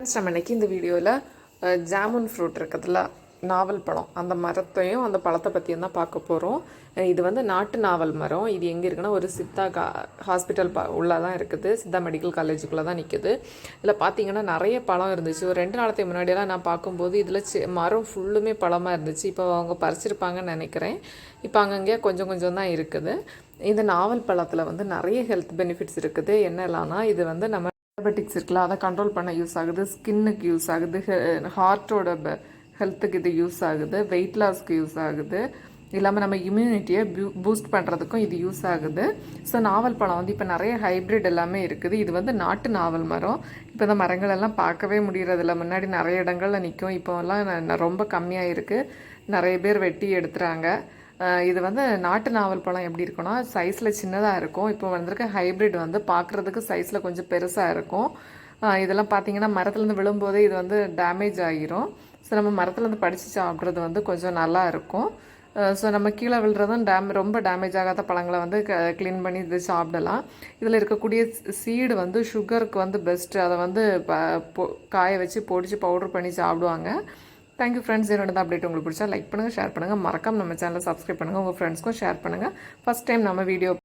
Friends, நம்ம இன்னைக்கு இந்த வீடியோவில் ஜாமுன் ஃப்ரூட் இருக்குதுல்ல நாவல் பழம். அந்த மரத்தையும் அந்த பழத்தை பற்றியும் தான் பார்க்க போகிறோம் இது வந்து நாட்டு நாவல் மரம். இது எங்கே இருக்குன்னா ஒரு சித்தா கா ஹாஸ்பிட்டல் ப உள்ளே தான் இருக்குது. சித்தா மெடிக்கல் காலேஜுக்குள்ளே தான் நிற்குது இதில் பார்த்தீங்கன்னா நிறைய பழம் இருந்துச்சு. ஒரு ரெண்டு நாளத்துக்கு முன்னாடியெல்லாம் நான் பார்க்கும்போது இதில் சி மரம் ஃபுல்லுமே பழமாக இருந்துச்சு. இப்போ அவங்க பறிச்சிருப்பாங்கன்னு நினைக்கிறேன். இப்போ அங்கங்கே கொஞ்சம் கொஞ்சம் தான் இருக்குது. இந்த நாவல் பழத்தில் வந்து நிறைய ஹெல்த் பெனிஃபிட்ஸ் இருக்குது. என்னெல்லாம்னா இது வந்து நம்ம டயபெட்டிக்ஸ் இருக்குல்ல அதை கண்ட்ரோல் பண்ண யூஸ் ஆகுது. ஸ்கின்னுக்கு யூஸ் ஆகுது. ஹார்ட்டோட ஹெல்த்துக்கு இது யூஸ் ஆகுது. வெயிட் லாஸ்க்கு யூஸ் ஆகுது. இல்லாமல் நம்ம இம்யூனிட்டியை பூஸ்ட் பண்ணுறதுக்கும் இது யூஸ் ஆகுது. ஸோ நாவல் பழம் வந்து இப்போ நிறைய ஹைப்ரிட் எல்லாமே இருக்குது. இது வந்து நாட்டு நாவல் மரம். இப்போ இந்த மரங்கள் எல்லாம் பார்க்கவே முடியறதில்ல. முன்னாடி நிறைய இடங்கள்ல நிற்கும் இப்போல்லாம் ரொம்ப கம்மியாக இருக்குது நிறைய பேர் வெட்டி எடுத்துகிறாங்க இது வந்து நாட்டு நாவல் பழம் எப்படி இருக்கும்னா சைஸில் சின்னதாக இருக்கும். இப்போ வந்திருக்க ஹைப்ரிட் வந்து பார்க்குறதுக்கு சைஸில் கொஞ்சம் பெருசாக இருக்கும். இதெல்லாம் பார்த்தீங்கன்னா மரத்துலேருந்து விழும்போதே இது வந்து டேமேஜ் ஆகிரும் ஸோ நம்ம மரத்துலேருந்து படித்து சாப்பிட்றது வந்து கொஞ்சம் நல்லா இருக்கும். ஸோ நம்ம கீழே விழுறதும் டேம் ரொம்ப டேமேஜ் ஆகாத பழங்களை வந்து க்ளீன் பண்ணி இது சாப்பிடலாம். இதில் இருக்கக்கூடிய சீடு வந்து சுகருக்கு வந்து பெஸ்ட்டு அதை வந்து ப- காய வச்சு பொடிச்சு பவுடர் பண்ணி சாப்பிடுவாங்க. தேங்க்யூ ஃப்ரெண்ட்ஸ் என்னோட அப்டேட் உங்களுக்கு பிடிச்சா லைக் பண்ணுங்கள் ஷேர் பண்ணுங்கள் மறக்காம நம்ம சேனலை சப்ஸ்கிரைப் பண்ணுங்கள் உங்கள் ஃப்ரெண்ட்ஸ்க்கும் ஷேர் பண்ணுங்கள் ஃபஸ்ட் டைம் நம்ம வீடியோ